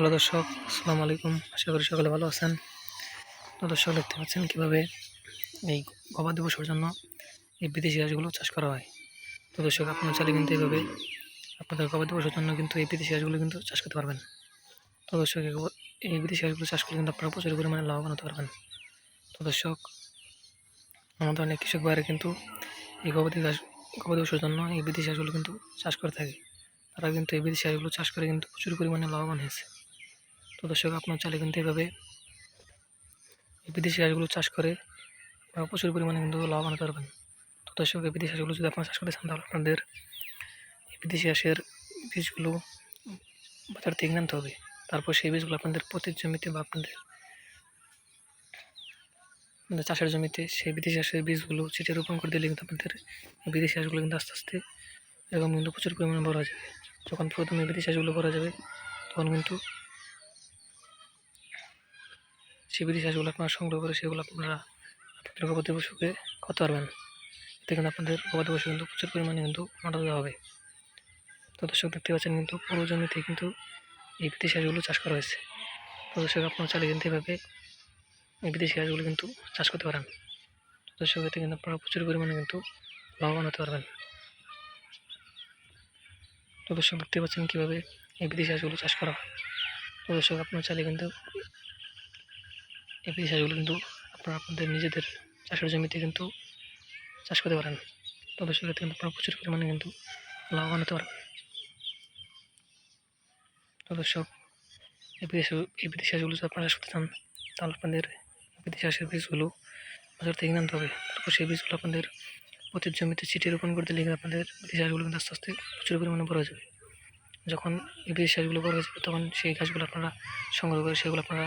Hello দর্শক, আসসালামু আলাইকুম। আশা করি সকলে ভালো আছেন। তো দর্শক, দেখতে পাচ্ছেন কীভাবে এই গবাদি পশুর জন্য এই বিদেশি হাঁসগুলো চাষ করা হয়। তো দর্শক, আপনারা চাইলে কিন্তু এইভাবে আপনাদের গবাদি পশুর জন্য কিন্তু এই বিদেশি হাঁসগুলো কিন্তু চাষ করতে পারবেন। তো দর্শক, এই বিদেশি হাঁসগুলো চাষ করলে কিন্তু আপনারা প্রচুর পরিমাণে লাভবান হতে পারবেন। তো দর্শক, আমাদের অনেক কৃষক ভাইরা কিন্তু এই গবাদি ঘাস গবাদি পশুর জন্য এই বিদেশি হাঁসগুলো কিন্তু চাষ করে থাকে। তারা কিন্তু এই বিদেশি হাঁসগুলো চাষ করে কিন্তু প্রচুর পরিমাণে লাভবান হয়েছে। তো দর্শক, আপনার চাইলে কিন্তু এভাবে বিদেশি হাঁসগুলো চাষ করে প্রচুর পরিমাণে কিন্তু লাভবান পারবেন। তো দর্শক, এই বিদেশি হাঁসগুলো যদি আপনারা চাষ করতে চান, তাহলে আপনাদের বিদেশি হাঁসের বীজগুলো বাজার থেকে আনতে হবে। তারপর সেই বীজগুলো আপনাদের প্রতি জমিতে বা আপনাদের চাষের জমিতে সেই বিদেশি হাঁসের বীজগুলো ছিটে রোপণ করে দিলে কিন্তু আপনাদের বিদেশি হাঁসগুলো কিন্তু আস্তে আস্তে এরকম কিন্তু প্রচুর পরিমাণে বড় হয়ে যাবে। যখন প্রথমে বিদেশি বড় হয়ে যাবে, তখন কিন্তু সেই বিদেশি হাঁসগুলো আপনারা সংগ্রহ করে সেগুলো আপনারা আপনাদের গবাদি পশুকে খাওয়াতে পারবেন। এতে কিন্তু আপনাদের গবাদি পশু কিন্তু প্রচুর পরিমাণে কিন্তু মোটা দেওয়া হবে। তো দর্শক দেখতে পাচ্ছেন কিন্তু পুরো জমিতে কিন্তু এই বিদেশি হাঁসগুলো চাষ করা হয়েছে। তো দর্শক আপনারা চালিয়ে কিন্তু এভাবে এই বিদেশি হাঁসগুলো কিন্তু চাষ করতে পারেন। দর্শক এতে কিন্তু আপনারা প্রচুর পরিমাণে কিন্তু লাভবান হতে পারবেন। তো দর্শক দেখতে পাচ্ছেন কীভাবে এই বিদেশি হাঁসগুলো চাষ করা হয়। তো দর্শক আপনারা চাইলে কিন্তু এই হাঁসগুলো কিন্তু আপনারা আপনাদের নিজেদের চাষের জমিতে কিন্তু চাষ করতে পারেন। তো দর্শক এতে কিন্তু আপনারা প্রচুর পরিমাণে কিন্তু লাভবান হতে পারবেন তো দর্শক এই বিদেশি এই বিদেশি যদি আপনারা করতে চান, তাহলে আপনাদের বিদেশি বীজগুলো বাজার থেকে আনতে হবে। তারপর সেই বীজগুলো আপনাদের প্রতি জমিতে ছিটিয়ে রোপণ করতে লিখে আপনাদের বিদেশি কিন্তু আস্তে আস্তে প্রচুর পরিমাণে বড় যাবে। যখন এই বিদেশি বড় হয়ে যাবে, তখন সেই গাছগুলো আপনারা সংগ্রহ করে, সেগুলো আপনারা